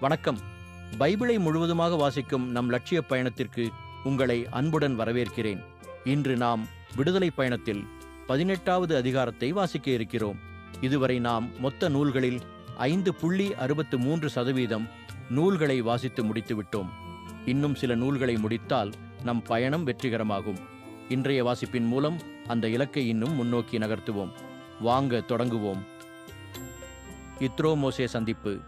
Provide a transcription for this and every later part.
வணக்கம். பைபிளை முழுவதுமாக வாசிக்கும் நம் லட்சிய பயணத்திற்கு உங்களை அன்புடன் வரவேற்கிறேன். இன்று நாம் விடுதலை பயணத்தில் பதினெட்டாவது அதிகாரத்தை வாசிக்க இருக்கிறோம். இதுவரை நாம் மொத்த நூல்களில் ஐந்து புள்ளி அறுபத்து மூன்று சதவீதம் நூல்களை வாசித்து முடித்துவிட்டோம் இன்னும் சில நூல்களை முடித்தால் நம் பயணம் வெற்றிகரமாகும். இன்றைய வாசிப்பின் மூலம் அந்த இலக்கை இன்னும் முன்னோக்கி நகர்த்துவோம். வாங்க தொடங்குவோம். இத்ரோமோசே சந்திப்பு.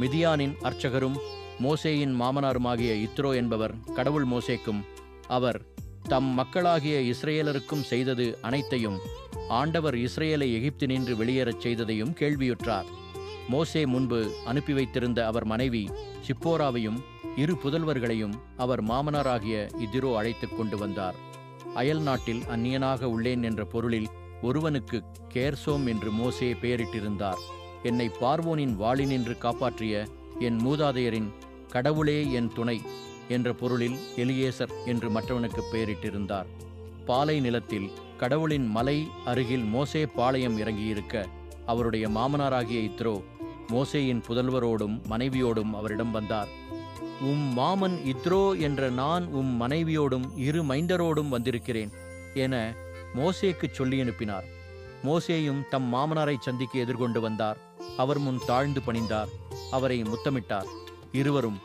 மிதியானின் அர்ச்சகரும் மோசேயின் மாமனாருமாகிய இத்ரோ என்பவர் கடவுள் மோசேக்கும் அவர் தம் மக்களாகிய இஸ்ரேலருக்கும் செய்தது அனைத்தையும் ஆண்டவர் இஸ்ரேலை எகிப்தினின்று வெளியேறச் செய்ததையும் கேள்வியுற்றார். மோசே முன்பு அனுப்பி வைத்திருந்த அவர் மனைவி சிப்போராவையும் இரு புதல்வர்களையும் அவர் மாமனாராகிய இதிரோ அழைத்துக் கொண்டு வந்தார். அயல் நாட்டில் அந்நியனாக உள்ளேன் என்ற பொருளில் ஒருவனுக்கு கேர்சோம் என்று மோசே பெயரிட்டிருந்தார். என்னை பார்வோனின் வாளினின்று காப்பாற்றிய என் மூதாதையரின் கடவுளே என் துணை என்ற பொருளில் எலியேசர் என்று மற்றவனுக்கு பெயரிட்டிருந்தார். பாலை நிலத்தில் கடவுளின் மலை அருகில் மோசே பாளையம் இறங்கியிருக்க அவருடைய மாமனாராகிய இத்ரோ மோசேயின் புதல்வரோடும் மனைவியோடும் அவரிடம் வந்தார். உம் மாமன் இத்ரோ என்ற நான் உம் மனைவியோடும் இரு மைந்தரோடும் வந்திருக்கிறேன் என மோசேக்குச் சொல்லி அனுப்பினார். மோசேயும் தம் மாமனாரை சந்திக்க எதிர்கொண்டு வந்தார். அவர் முன் தாழ்ந்து பணிந்தார். அவரை முத்தமிட்டார். இருவரும்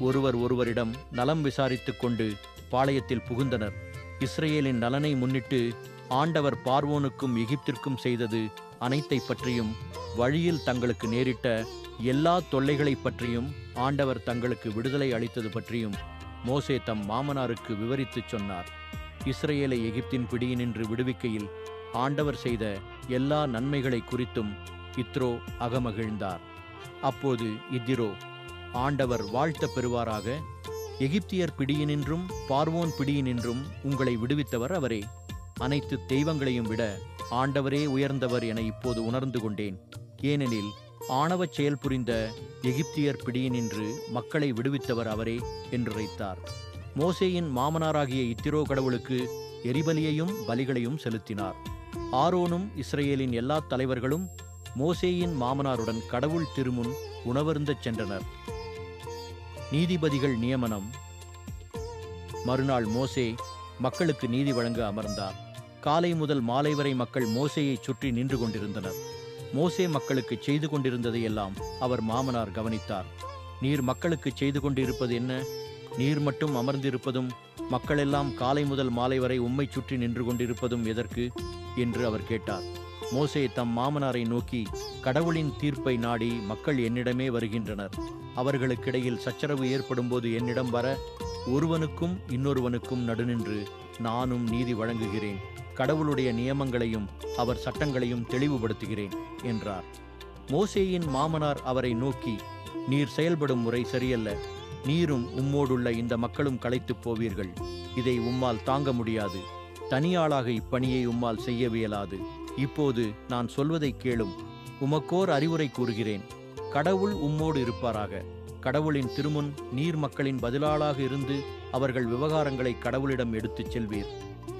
ஒருவர் ஒருவரிடம் நலம் விசாரித்துக் கொண்டு பாளையத்தில் புகுந்தனர். இஸ்ரேலின் நலனை முன்னிட்டு ஆண்டவர் பார்வோனுக்கும் எகிப்திற்கும் செய்தது அனைத்தை பற்றியும் வழியில் தங்களுக்கு நேரிட்ட எல்லா தொல்லைகளைப் பற்றியும் ஆண்டவர் தங்களுக்கு விடுதலை அளித்தது பற்றியும் மோசே தம் மாமனாருக்கு விவரித்துச் சொன்னார். இஸ்ரேலை எகிப்தின் பிடியினின்று விடுவிக்கையில் ஆண்டவர் செய்த எல்லா நன்மைகளை குறித்தும் இத்ரோ அகமகிழ்ந்தார். அப்போது இத்திரோ ஆண்டவர் வாழ்த்த பெறுவாராக. எகிப்தியர் பிடியினின்றும் பார்வோன் பிடியினின்றும் உங்களை விடுவித்தவர் அவரே. அனைத்து தெய்வங்களையும் விட ஆண்டவரே உயர்ந்தவர் என இப்போது உணர்ந்து கொண்டேன். ஏனெனில் ஆணவச் செயல் புரிந்த எகிப்தியர் பிடியினின்று மக்களை விடுவித்தவர் அவரே என்றுரைத்தார் மோசேயின் மாமனாராகிய இத்திரோ கடவுளுக்கு எரிபலியையும் பலிகளையும் செலுத்தினார். ஆரோனும் இஸ்ரேலின் எல்லா தலைவர்களும் மோசேயின் மாமனாருடன் கடவுள் திருமுன் உணவருந்தச் சென்றனர். நீதிபதிகள் நியமனம். மறுநாள் மோசே மக்களுக்கு நீதி வழங்க அமர்ந்தார். காலை முதல் மாலை வரை மக்கள் மோசேயை சுற்றி நின்று கொண்டிருந்தனர். மோசே மக்களுக்கு செய்து கொண்டிருந்ததையெல்லாம் அவர் மாமனார் கவனித்தார். நீர் மக்களுக்கு செய்து கொண்டிருப்பது என்ன? நீர் மட்டும் அமர்ந்திருப்பதும் மக்களெல்லாம் காலை முதல் மாலை வரை உம்மை சுற்றி நின்று கொண்டிருப்பதும் எதற்கு? என்று அவர் கேட்டார். மோசே தம் மாமனாரை நோக்கி கடவுளின் தீர்ப்பை நாடி மக்கள் என்னிடமே வருகின்றனர். அவர்களுக்கிடையில் சச்சரவு ஏற்படும்போது என்னிடம் வர ஒருவனுக்கும் இன்னொருவனுக்கும் நடுநின்று நானும் நீதி வழங்குகிறேன். கடவுளுடைய நியமங்களையும் அவர் சட்டங்களையும் தெளிவுபடுத்துகிறேன் என்றார். மோசேயின் மாமனார் அவரை நோக்கி நீர் செயல்படும் முறை சரியல்ல. நீரும் உம்மோடுள்ள இந்த மக்களும் களைத்துப் போவீர்கள். இதை உம்மால் தாங்க முடியாது. தனியாளாக இப்பணியை உம்மால் செய்யவியலாது. இப்போது நான் சொல்வதை கேளும். உமக்கோர் அறிவுரை கூறுகிறேன். கடவுள் உம்மோடு இருப்பாராக. கடவுளின் திருமுன் நீர் மக்களின் பதிலாளாக இருந்து அவர்கள் விவகாரங்களை கடவுளிடம் எடுத்துச் செல்வீர்.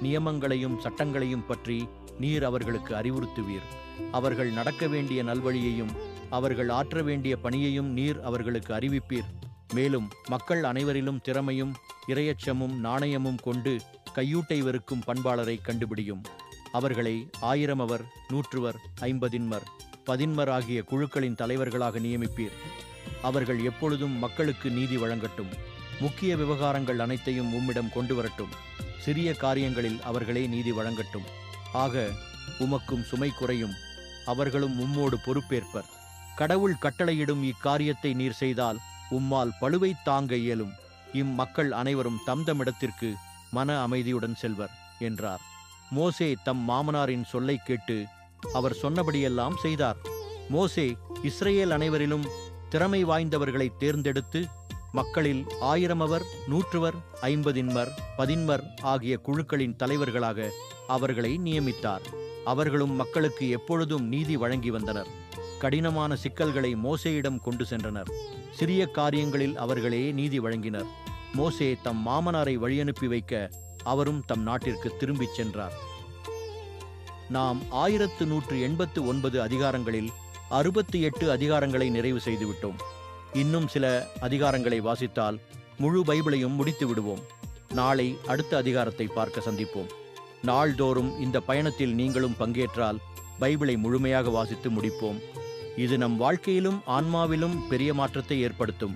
நியமங்களையும் சட்டங்களையும் பற்றி நீர் அவர்களுக்கு அறிவுறுத்துவீர். அவர்கள் நடக்க வேண்டிய நல்வழியையும் அவர்கள் ஆற்ற வேண்டிய பணியையும் நீர் அவர்களுக்கு அறிவிப்பீர். மேலும் மக்கள் அனைவரிலும் திறமையும் இரையச்சமும் நாணயமும் கொண்டு கையூட்டை வெறுக்கும் பண்பாளரை கண்டுபிடியும். அவர்களை ஆயிரமவர் நூற்றுவர் ஐம்பதின்மர் பதின்மர் ஆகிய குழுக்களின் தலைவர்களாக நியமிப்பீர். அவர்கள் எப்பொழுதும் மக்களுக்கு நீதி வழங்கட்டும். முக்கிய விவகாரங்கள் அனைத்தையும் உம்மிடம் கொண்டு வரட்டும் சிறிய காரியங்களில் அவர்களே நீதி வழங்கட்டும். ஆக உமக்கும் சுமை குறையும். அவர்களும் உம்மோடு பொறுப்பேற்பர். கடவுள் கட்டளையிடும் இக்காரியத்தை நீர் செய்தால் உம்மால் பழுவை தாங்க இயலும். இம்மக்கள் அனைவரும் தம்தமிடத்திற்கு மன அமைதியுடன் செல்வர் என்றார். மோசே தம் மாமனாரின் சொல்லை கேட்டு அவர் சொன்னபடியெல்லாம் செய்தார். மோசே இஸ்ரேல் அனைவரிலும் திறமை வாய்ந்தவர்களை தேர்ந்தெடுத்து மக்களில் ஆயிரமவர் நூற்றுவர் ஐம்பதின்மர் பதின்மர் ஆகிய குழுக்களின் தலைவர்களாக அவர்களை நியமித்தார். அவர்களும் மக்களுக்கு எப்பொழுதும் நீதி வழங்கி வந்தனர். கடினமான சிக்கல்களை மோசையிடம் கொண்டு சென்றனர். சிறிய காரியங்களில் அவர்களே நீதி வழங்கினர். மோசே தம் மாமனாரை வழியனுப்பி வைக்க அவரும் தம் நாட்டிற்கு திரும்பிச் சென்றார். நாம் ஆயிரத்து நூற்று எண்பத்து ஒன்பது அதிகாரங்களில் அறுபத்தி எட்டு அதிகாரங்களை நிறைவு செய்துவிட்டோம். இன்னும் சில அதிகாரங்களை வாசித்தால் முழு பைபிளையும் முடித்து விடுவோம். நாளை அடுத்த அதிகாரத்தை பார்க்க சந்திப்போம். நாள்தோறும் இந்த பயணத்தில் நீங்களும் பங்கேற்றால் பைபிளை முழுமையாக வாசித்து முடிப்போம். இது நம் வாழ்க்கையிலும் ஆன்மாவிலும் பெரிய மாற்றத்தை ஏற்படுத்தும்.